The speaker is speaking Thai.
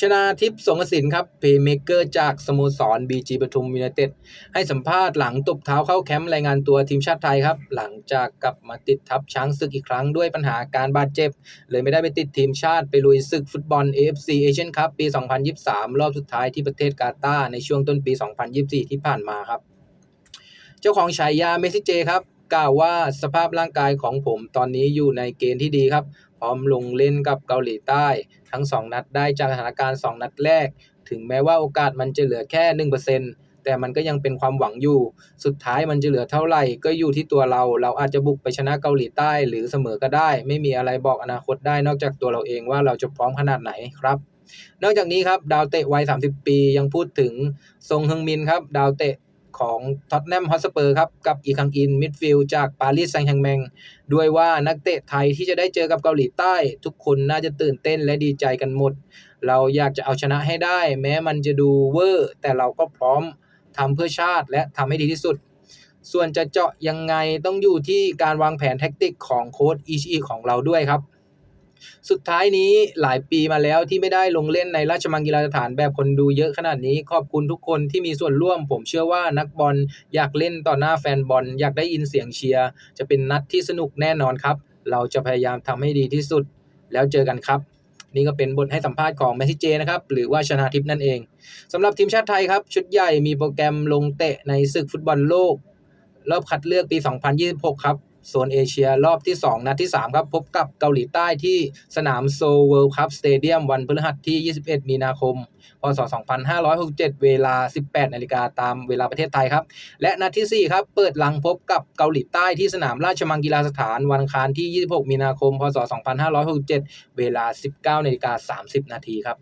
ชนาทิพย์สงกสินครับเพย์เมเกอร์จากสโมสรบีจีปทุมยูไนเต็ดให้สัมภาษณ์หลังตบเท้าเข้าแคมป์รายงานตัวทีมชาติไทยครับ หลังจากกลับมาติดทัพช้างศึกอีกครั้งด้วยปัญหาการบาดเจ็บ เลยไม่ได้ไปติดทีมชาติไปลุยศึกฟุตบอล AFC Asian Cup ปี 2023 รอบสุดท้ายที่ประเทศกาตาร์ในช่วงต้นปี 2024 ที่ผ่านมาครับ เจ้าของฉายาเมสซิเจครับ กล่าวว่าสภาพร่างกายของผมตอนนี้อยู่ในเกณฑ์ที่ดีครับ พร้อมลงเล่นกับเกาหลีใต้ ทั้ง 2 นัดได้จากสถานการณ์ 2 นัดแรก ถึงแม้ว่าโอกาสมันจะเหลือแค่ 1%แต่มันก็ยังเป็นความหวังอยู่ สุดท้ายมันจะเหลือเท่าไหร่ก็อยู่ที่ตัวเรา เราอาจจะบุกไปชนะเกาหลีใต้ หรือเสมอก็ได้ ไม่มีอะไรบอกอนาคตได้นอกจากตัวเราเองว่าเราจะพร้อมขนาดไหนครับนอกจากนี้ครับดาวเตะวัย 30 ปียังพูดถึงซงฮึงมินครับ ดาวเตะ ของท็อตแนมฮอสเปอร์ครับ กับอีคังอินมิดฟิลด์จากปารีสแซงต์แฮงแมง ด้วยว่านักเตะไทยที่จะได้เจอกับเกาหลีใต้ ทุกคนน่าจะตื่นเต้นและดีใจกันหมด เราอยากจะเอาชนะให้ได้ แม้มันจะดูเวอร์ แต่เราก็พร้อมทำเพื่อชาติและทำให้ดีที่สุด ส่วนจะเจาะยังไงต้องอยู่ที่การวางแผนแท็กติกของโค้ชอิชิของเราด้วยครับ สุดท้ายนี้หลายปีมาแล้วที่ไม่ได้ลงเล่นในราชมังกีฬาสถานแบบคนดูเยอะขนาดนี้ ขอบคุณทุกคนที่มีส่วนร่วม ผมเชื่อว่านักบอลอยากเล่นต่อหน้าแฟนบอล อยากได้ยินเสียงเชียร์ จะเป็นนัดที่สนุกแน่นอนครับ เราจะพยายามทำให้ดีที่สุด แล้วเจอกันครับนี่ก็เป็นบทให้สัมภาษณ์ของแมสซิเจนะครับหรือว่าชนาทิพย์นั่นเองสำหรับทีมชาติไทยครับชุดใหญ่มีโปรแกรมลงเตะในศึกฟุตบอลโลก รอบคัดเลือกปี 2026 ครับ โซนเอเชียรอบที่ 2 นัดที่ 3 ครับ พบกับเกาหลีใต้ที่สนามโซเวิลด์คัพสเตเดียมวันพฤหัสที่ 21 มีนาคม พศ 2567 เวลา 18 นาฬิกาตามเวลาประเทศไทยครับ และนัดทีสี่4 ครับ เปิดหลังพบกับเกาหลีใต้ที่สนามราชมังกีฬาสถานวันอังคารที่ 26 มีนาคม พศ 2567 เวลา 19 นาฬิกา 30 นาทีครับ